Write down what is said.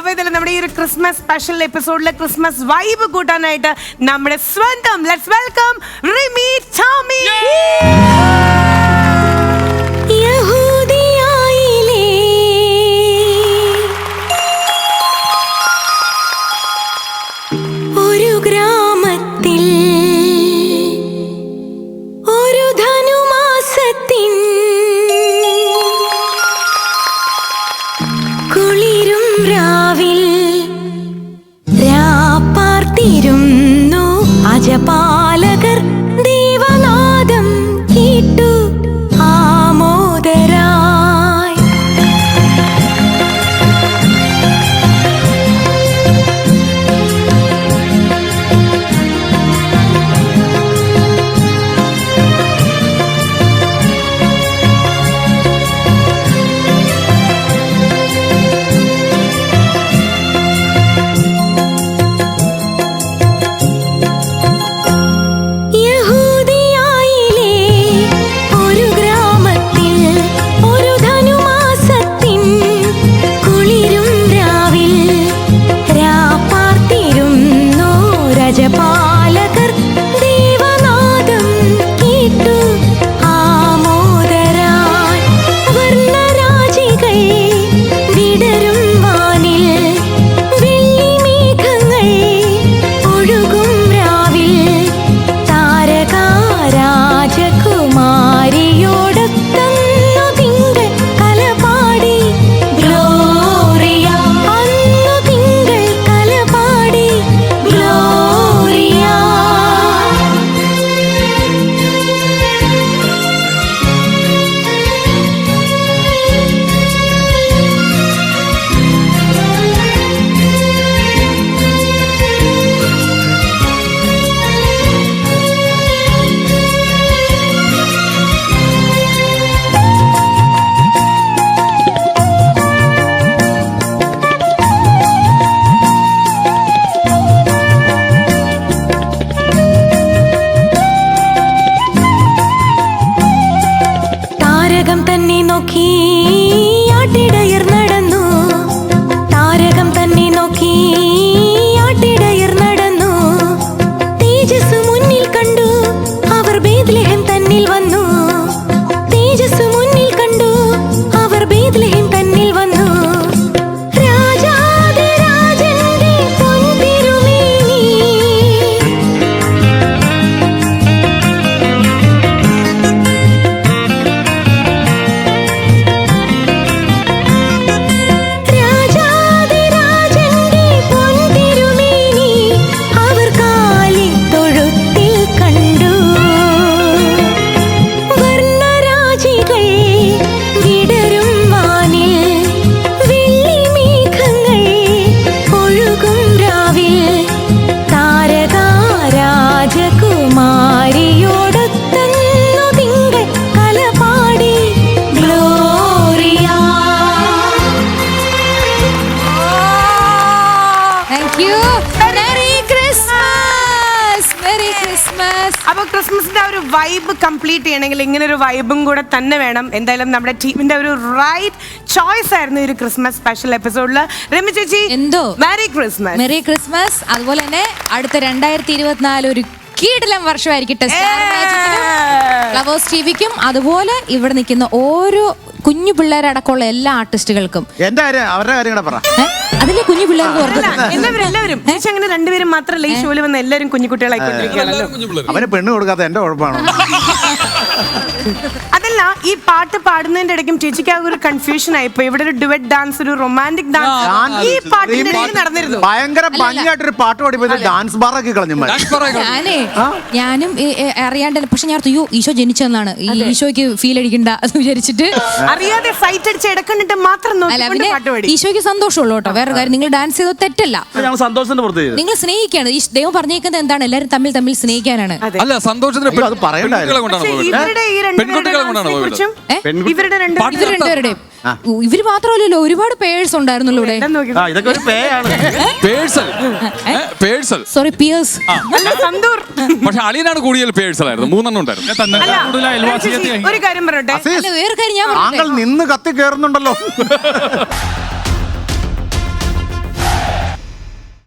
അപ്പൊ ഇതിൽ നമ്മുടെ ഈ ഒരു ക്രിസ്മസ് സ്പെഷ്യൽ എപ്പിസോഡിലെ ക്രിസ്മസ് വൈബ് കൂട്ടാനായിട്ട് നമ്മുടെ സ്വന്തം ലെറ്റ്സ് വെൽക്കം റിമി ടോമി. ഒരു ഗ്രാമത്തിൽ രാവിൽ രാപ്പാർത്തിരുന്നു അജപാലകർ ക്രിസ്മസ് അപ്പൊ ക്രിസ്മസിന്റെ ആ ഒരു വൈബ് കംപ്ലീറ്റ് ചെയ്യണമെങ്കിൽ ഇങ്ങനെ ഒരു വൈബും കൂടെ തന്നെ വേണം. എന്തായാലും നമ്മുടെ ടീമിന്റെ ഒരു റൈറ്റ് ചോയ്സ് ആയിരുന്നു ഈ ഒരു ക്രിസ്മസ് സ്പെഷ്യൽ എപ്പിസോഡിൽ രമി ചേച്ചി എന്തോ? മെറി ക്രിസ്മസ് മെറി ക്രിസ്മസ് അതുപോലെ തന്നെ അടുത്ത രണ്ടായിരത്തി ഇരുപത്തിനാല് ഒരു കീടിലം വർഷമായിരിക്കട്ടെ ഫ്ലവേഴ്സ് ടിവിക്കും അതുപോലെ ഇവിടെ നിൽക്കുന്ന ഓരോ കുഞ്ഞു പിള്ളേരടക്കമുള്ള എല്ലാ ആർട്ടിസ്റ്റുകൾക്കും എന്താ അവരുടെ കാര്യം പറ. അതിലെ കുഞ്ഞു പിള്ളേർക്ക് എല്ലാവരും അങ്ങനെ രണ്ടുപേരും മാത്രമല്ല ഈ ഷോയിൽ വന്ന എല്ലാവരും കുഞ്ഞുകുട്ടികളായിക്കൊണ്ടിരിക്കുകയാണല്ലോ അവന് പെണ്ണ് കൊടുക്കാത്ത എന്റെ കുഴപ്പമാണോ അതല്ല ഈ പാട്ട് പാടുന്നതിന്റെ ഇടയ്ക്കും ചേച്ചിക്ക് ആ ഒരു കൺഫ്യൂഷൻ ആയിപ്പോ ഇവിടെ ഒരു ഡുവറ്റ് ഡാൻസ് ഒരു റൊമാന്റിക് ഡാൻസ് ഈ പാട്ടിന്റെ നടന്നിരുന്നു? ഭയങ്കര ഭംഗിയായിട്ടൊരു പാട്ട് പാടിപ്പോ ഡാൻസ് ബാർ ഒക്കെ കളഞ്ഞു. ഞാനേ ഞാനും അറിയാണ്ടല്ല. പക്ഷെ ഞാൻ അയ്യോ ഈശോ ജനിച്ചെന്നാണ് ഈ ഈശോയ്ക്ക് ഫീൽ അടിക്കണ്ട എന്ന് വിചാരിച്ചിട്ട്. അറിയാതെ ഫൈറ്റ് അടിച്ച് ഇടക്കണ്ടിട്ട് മാത്രം ഈശോയ്ക്ക് സന്തോഷമുള്ളൂ കേട്ടോ. വേറെ കാര്യം നിങ്ങൾ ഡാൻസ് ചെയ്തത് തെറ്റല്ല. ഞങ്ങൾ സന്തോഷത്തിന്റെ പുറത്ത് നിങ്ങൾ സ്നേഹിക്കാണ് ഈ ദൈവം പറഞ്ഞേക്കുന്നത് എന്താണ്? എല്ലാവരും തമ്മിൽ തമ്മിൽ സ്നേഹിക്കാനാണ്. അല്ല സന്തോഷത്തിന് അയ്യോ, അത് പറയണ്ടായിരുന്നു. പെൺകുട്ടികളെ കൊണ്ടാണ് പക്ഷേ പോയത്? ഇവരുടെ ഈ പെൺകുട്ടികളെ കൊണ്ടാണ് രണ്ടുപേരുടെ പോയത്? കുറിച്ചും ഇവരുടെ രണ്ട് ഇവർ രണ്ടുപേരുടെയും ഇവർ മാത്രമല്ലല്ലോ ഒരുപാട് പേഴ്സ് ഉണ്ടായിരുന്നല്ലോ ഇവിടെ. നോക്കി. ആ ഇതൊക്കെ ഒരു പേ ആണ്. പേഴ്സൽ. പേഴ്സൽ. സോറി പിയേഴ്സ് അല്ല സന്തൂർ. പക്ഷെ അളിയനാണ് കൂടുതൽ പേഴ്സൽ ആയിരുന്നു മൂന്നെണ്ണം ഉണ്ടായിരുന്നു. അല്ല കൂടുതൽ ഒരു കാര്യം പറയട്ടെ. അസീസ്, അല്ല വേറെ കാര്യം ഞാൻ താങ്കൾ? നിന്ന് കത്തി കയറുന്നുണ്ടല്ലോ